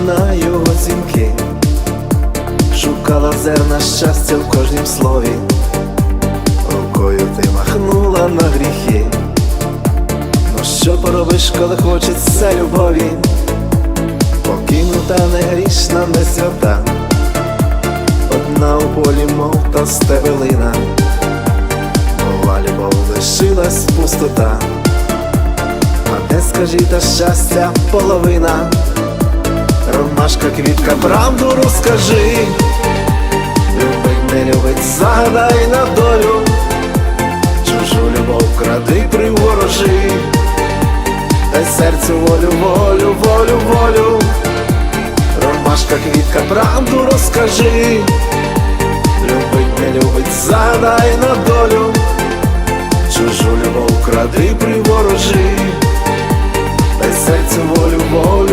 на його дзвінки, шукала зерна щастя в кожнім слові, рукою ти махнула на гріхи. Ну що поробиш, коли хочеться любові? Покинута не грішна, не свята, одна у полі, мов та стебелина, Нова любов лишилась пустота, а де скажи та щастя половина, ромашка, квітка, правду розкажи, любить, не любить, загадай на долю, чужу любов кради, приворожи. Дай серцю волю, волю, волю, волю, Ромашка, квітка, правду розкажи, любить, не любить, задай на долю, чужу любов кради, приворожи,